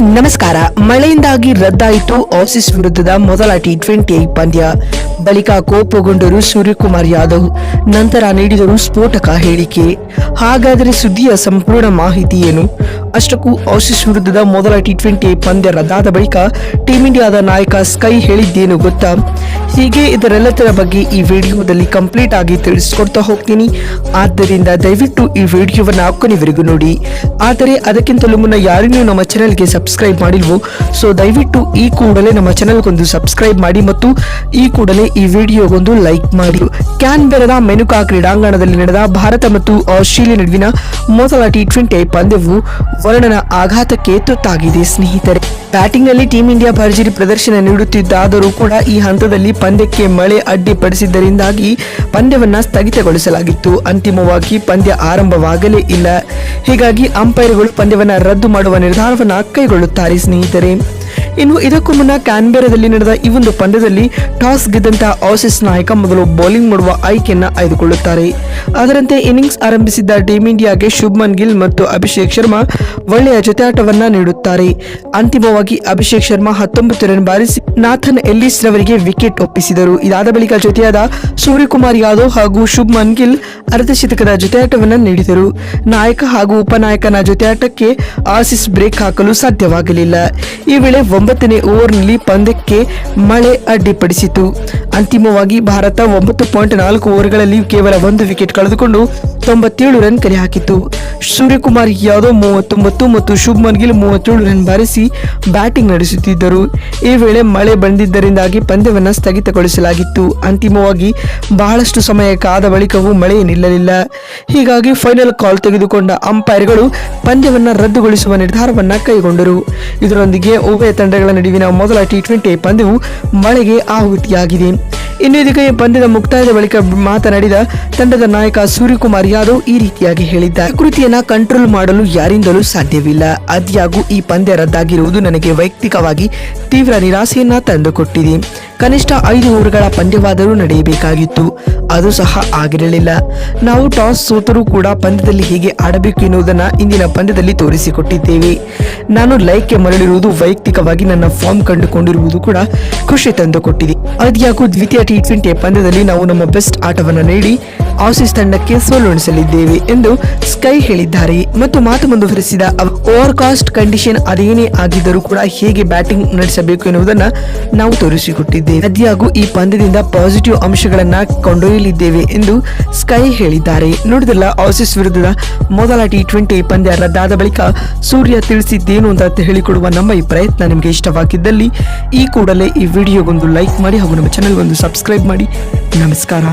ನಮಸ್ಕಾರ. ಮಳೆಯಿಂದಾಗಿ ರದ್ದಾಯಿತು ಆಸಿಸ್ ವಿರುದ್ಧದ ಮೊದಲ ಟಿ ಟ್ವೆಂಟಿ ಪಂದ್ಯ. ಬಳಿಕ ಕೋಪಗೊಂಡರು ಸೂರ್ಯಕುಮಾರ್ ಯಾದವ್. ನಂತರ ನೀಡಿದರು ಸ್ಫೋಟಕ ಹೇಳಿಕೆ. ಹಾಗಾದರೆ ಸುದ್ದಿಯ ಸಂಪೂರ್ಣ ಮಾಹಿತಿ ಏನು? ಅಷ್ಟಕ್ಕೂ ಆಸಿಸ್ ವಿರುದ್ಧದ ಮೊದಲ ಟಿ ಟ್ವೆಂಟಿ ಪಂದ್ಯ ರದ್ದಾದ ಬಳಿಕ ಟೀಂ ಇಂಡಿಯಾದ ನಾಯಕ ಸ್ಕೈ ಹೇಳಿದ್ದೇನು ಗೊತ್ತಾ? ಹೀಗೆ ಇದರೆಲ್ಲದರ ಬಗ್ಗೆ ಈ ವಿಡಿಯೋದಲ್ಲಿ ಕಂಪ್ಲೀಟ್ ಆಗಿ ತಿಳಿಸ್ಕೊಡ್ತಾ ಹೋಗ್ತೀನಿ. ಆದ್ದರಿಂದ ದಯವಿಟ್ಟು ಈ ವಿಡಿಯೋವನ್ನು ಕೊನೆವರೆಗೂ ನೋಡಿ. ಆದರೆ ಅದಕ್ಕಿಂತಲೂ ಮುನ್ನ ಯಾರಿಗೂ ನಮ್ಮ ಚಾನೆಲ್ಗೆ ಸಬ್ಸ್ಕ್ರೈಬ್ ಮಾಡಿಲ್ವೋ, ಸೊ ದಯವಿಟ್ಟು ಈ ಕೂಡಲೇ ನಮ್ಮ ಚಾನೆಲ್ಗೊಂದು ಸಬ್ಸ್ಕ್ರೈಬ್ ಮಾಡಿ ಮತ್ತು ಈ ಕೂಡಲೇ ಈ ವಿಡಿಯೋಗೊಂದು ಲೈಕ್ ಮಾಡಿ. ಕ್ಯಾನ್ಬೆರದ ಮೆನುಕಾ ಕ್ರೀಡಾಂಗಣದಲ್ಲಿ ನಡೆದ ಭಾರತ ಮತ್ತು ಆಸ್ಟ್ರೇಲಿಯಾ ನಡುವಿನ ಮೊದಲ ಟಿ ಟ್ವೆಂಟಿ ಪಂದ್ಯವು ವರ್ಣನ ಆಘಾತಕ್ಕೆ ತುತ್ತಾಗಿದೆ, ಸ್ನೇಹಿತರೆ. ಬ್ಯಾಟಿಂಗ್ನಲ್ಲಿ ಟೀಂ ಇಂಡಿಯಾ ಭರ್ಜರಿ ಪ್ರದರ್ಶನ ನೀಡುತ್ತಿದ್ದಾದರೂ ಕೂಡ ಈ ಹಂತದಲ್ಲಿ ಪಂದ್ಯಕ್ಕೆ ಮಳೆ ಅಡ್ಡಿಪಡಿಸಿದ್ದರಿಂದಾಗಿ ಪಂದ್ಯವನ್ನು ಸ್ಥಗಿತಗೊಳಿಸಲಾಗಿತ್ತು. ಅಂತಿಮವಾಗಿ ಪಂದ್ಯ ಆರಂಭವಾಗಲೇ ಇಲ್ಲ. ಹೀಗಾಗಿ ಅಂಪೈರ್ಗಳು ಪಂದ್ಯವನ್ನು ರದ್ದು ಮಾಡುವ ನಿರ್ಧಾರವನ್ನು ಕೈಗೊಳ್ಳುತ್ತಾರೆ ಸ್ನೇಹಿತರೆ. ಇನ್ನು ಇದಕ್ಕೂ ಮುನ್ನ ಕ್ಯಾನ್ಬೆರಾದಲ್ಲಿ ನಡೆದ ಈ ಒಂದು ಪಂದ್ಯದಲ್ಲಿ ಟಾಸ್ ಗೆದ್ದಂತಹ ಆಸೀಸ್ ನಾಯಕ ಮೊದಲು ಬೌಲಿಂಗ್ ಮಾಡುವ ಆಯ್ಕೆಯನ್ನು ಆಯ್ದುಕೊಳ್ಳುತ್ತಾರೆ. ಅದರಂತೆ ಇನ್ನಿಂಗ್ಸ್ ಆರಂಭಿಸಿದ್ದ ಟೀಂ ಇಂಡಿಯಾಗೆ ಶುಭ್ಮನ್ ಗಿಲ್ ಮತ್ತು ಅಭಿಷೇಕ್ ಶರ್ಮಾ ಒಳ್ಳೆಯ ಜೊತೆಯಾಟವನ್ನ ನೀಡುತ್ತಾರೆ. ಅಂತಿಮವಾಗಿ ಅಭಿಷೇಕ್ ಶರ್ಮಾ ಹತ್ತೊಂಬತ್ತು ರನ್ ಬಾರಿಸಿ ನಾಥನ್ ಎಲ್ಲಿಸ್ ರವರಿಗೆ ವಿಕೆಟ್ ಒಪ್ಪಿಸಿದರು. ಇದಾದ ಬಳಿಕ ಜೊತೆಯಾದ ಸೂರ್ಯಕುಮಾರ್ ಯಾದವ್ ಹಾಗೂ ಶುಭ್ಮನ್ ಗಿಲ್ ಅರ್ಧ ಶತಕದ ಜೊತೆಯಾಟವನ್ನ ನೀಡಿದರು. ನಾಯಕ ಹಾಗೂ ಉಪನಾಯಕನ ಜೊತೆಯಾಟಕ್ಕೆ ಆಸಿಸ್ ಬ್ರೇಕ್ ಹಾಕಲು ಸಾಧ್ಯವಾಗಲಿಲ್ಲ. ಈ ವೇಳೆ ಒಂಬತ್ತನೇ ಓವರ್ನಲ್ಲಿ ಪಂದ್ಯಕ್ಕೆ ಮಳೆ ಅಡ್ಡಿಪಡಿಸಿತು. ಅಂತಿಮವಾಗಿ ಭಾರತ ಒಂಬತ್ತು ಪಾಯಿಂಟ್ ನಾಲ್ಕು ಓವರ್ಗಳಲ್ಲಿ ಕೇವಲ ಒಂದು ವಿಕೆಟ್ ಕಳೆದುಕೊಂಡು ತೊಂಬತ್ತೇಳು ರನ್ ಕರೆ ಹಾಕಿತು ಸೂರ್ಯಕುಮಾರ್, ಯಾದವ್ ಮೂವತ್ತೊಂಬತ್ತು ಮತ್ತು ಶುಭ್ಮನ್ ಗಿಲ್ ಮೂವತ್ತೇಳು ರನ್ ಬಾರಿಸಿ ಬ್ಯಾಟಿಂಗ್ ನಡೆಸುತ್ತಿದ್ದರು. ಈ ವೇಳೆ ಮಳೆ ಬಂದಿದ್ದರಿಂದಾಗಿ ಪಂದ್ಯವನ್ನು ಸ್ಥಗಿತಗೊಳಿಸಲಾಗಿತ್ತು. ಅಂತಿಮವಾಗಿ ಬಹಳಷ್ಟು ಸಮಯ ಕಾದ ಬಳಿಕವೂ ಮಳೆ ನಿಲ್ಲಲಿಲ್ಲ. ಹೀಗಾಗಿ ಫೈನಲ್ ಕಾಲ್ ತೆಗೆದುಕೊಂಡ ಅಂಪೈರ್ಗಳು ಪಂದ್ಯವನ್ನು ರದ್ದುಗೊಳಿಸುವ ನಿರ್ಧಾರವನ್ನು ಕೈಗೊಂಡರು. ಇದರೊಂದಿಗೆ ಉಭಯ ತಂಡಗಳ ನಡುವಿನ ಮೊದಲ ಟಿ ಟ್ವೆಂಟಿ ಪಂದ್ಯವು ಮಳೆಗೆ ಆಹುತಿಯಾಗಿದೆ. ಇನ್ನು ಇದಕ್ಕೆ ಪಂದ್ಯದ ಮುಕ್ತಾಯದ ಬಳಿಕ ಮಾತನಾಡಿದ ತಂಡದ ನಾಯಕ ಸೂರ್ಯಕುಮಾರ್ ಯಾದವ್ ಈ ರೀತಿಯಾಗಿ ಹೇಳಿದ್ದಾರೆ. ಕೃತಿಯನ್ನ ಕಂಟ್ರೋಲ್ ಮಾಡಲು ಯಾರಿಂದಲೂ ಸಾಧ್ಯವಿಲ್ಲ. ಅದ್ಯಾಗೂ ಈ ಪಂದ್ಯ ರದ್ದಾಗಿರುವುದು ನನಗೆ ವೈಯಕ್ತಿಕವಾಗಿ ತೀವ್ರ ನಿರಾಸೆಯನ್ನ ತಂದುಕೊಟ್ಟಿದೆ. ಕನಿಷ್ಠ ಐದು ಓವರ್ಗಳ ಪಂದ್ಯವಾದರೂ ನಡೆಯಬೇಕಾಗಿತ್ತು. ಅದು ಸಹ ಆಗಿರಲಿಲ್ಲ. ನಾವು ಟಾಸ್ ಸೋತರೂ ಕೂಡ ಪಂದ್ಯದಲ್ಲಿ ಹೇಗೆ ಆಡಬೇಕು ಎನ್ನುವುದನ್ನು ಇಂದಿನ ಪಂದ್ಯದಲ್ಲಿ ತೋರಿಸಿಕೊಟ್ಟಿದ್ದೇವೆ. ನಾನು ಲೈಕ್ಗೆ ಮರಳಿರುವುದು ವೈಯಕ್ತಿಕವಾಗಿ ನನ್ನ ಫಾರ್ಮ್ ಕಂಡುಕೊಂಡಿರುವುದು ಕೂಡ ಖುಷಿ ತಂದುಕೊಟ್ಟಿದೆ. ಅದ್ಯಾಗೂ ದ್ವಿತೀಯ ಟಿ ಟ್ವೆಂಟಿ ಪಂದ್ಯದಲ್ಲಿ ನಾವು ನಮ್ಮ ಬೆಸ್ಟ್ ಆಟವನ್ನು ನೀಡಿ ಆಸೀಸ್ ತಂಡಕ್ಕೆ ಸೋಲುಣಿಸಲಿದ್ದೇವೆ ಎಂದು ಸ್ಕೈ ಹೇಳಿದ್ದಾರೆ. ಮತ್ತು ಮಾತು ಮುಂದುವರೆಸಿದ ಓವರ್ ಕಾಸ್ಟ್ ಕಂಡೀಷನ್ ಅದೇನೇ ಆಗಿದ್ದರೂ ಕೂಡ ಹೇಗೆ ಬ್ಯಾಟಿಂಗ್ ನಡೆಸಬೇಕು ಎನ್ನುವುದನ್ನು ನಾವು ತೋರಿಸಿಕೊಟ್ಟಿದ್ದೇವೆ. ಅದ್ಯಾಗೂ ಈ ಪಂದ್ಯದಿಂದ ಪಾಸಿಟಿವ್ ಅಂಶಗಳನ್ನ ಕೊಂಡೊಯ್ಯಲಿದ್ದೇವೆ ಎಂದು ಸ್ಕೈ ಹೇಳಿದ್ದಾರೆ. ನೋಡಿದಲ್ಲ ಆಸೀಸ್ ವಿರುದ್ಧದ ಮೊದಲ ಟಿ ಟ್ವೆಂಟಿ ಪಂದ್ಯ ರದ್ದಾದ ಬಳಿಕ ಸೂರ್ಯ ತಿಳಿಸಿದ್ದೇನು ಅಂತ ಹೇಳಿಕೊಡುವ ನಮ್ಮ ಈ ಪ್ರಯತ್ನ ನಿಮಗೆ ಇಷ್ಟವಾಗಿದ್ದಲ್ಲಿ, ಈ ಕೂಡಲೇ ಈ ವಿಡಿಯೋಗೊಂದು ಲೈಕ್ ಮಾಡಿ ಹಾಗೂ ನಮ್ಮ ಚಾನೆಲ್ಗೊಂದು ಸಬ್ಸ್ಕ್ರೈಬ್ ಮಾಡಿ. ನಮಸ್ಕಾರ.